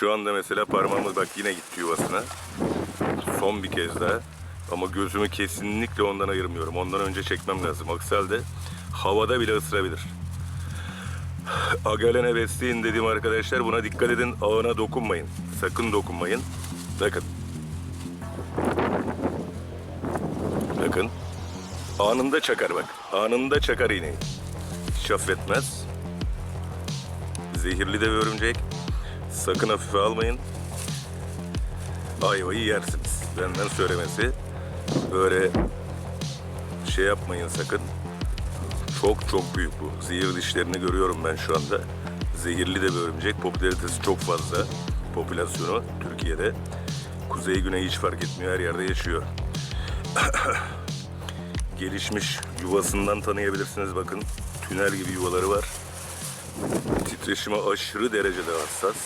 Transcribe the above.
Şu anda mesela parmağımız bak yine gitti yuvasına. Son bir kez daha. Ama gözümü kesinlikle ondan ayırmıyorum. Ondan önce çekmem lazım. Aksi halde havada bile ısırabilir. Agalene besleyin dediğim arkadaşlar buna dikkat edin. Ağına dokunmayın. Sakın dokunmayın. Bakın. Bakın. Anında çakar bak. Anında çakar iğneyi. Hiç affetmez. Zehirli de bir örümcek. Sakın hafife almayın. Ayvayı yersiniz. Benden söylemesi. Böyle şey yapmayın sakın. Çok çok büyük bu. Zehir dişlerini görüyorum ben şu anda. Zehirli de bir. Popülaritesi çok fazla. Popülasyonu Türkiye'de. Kuzey güney hiç fark etmiyor. Her yerde yaşıyor. Gelişmiş yuvasından tanıyabilirsiniz bakın. Tünel gibi yuvaları var titreşime aşırı derecede hassas.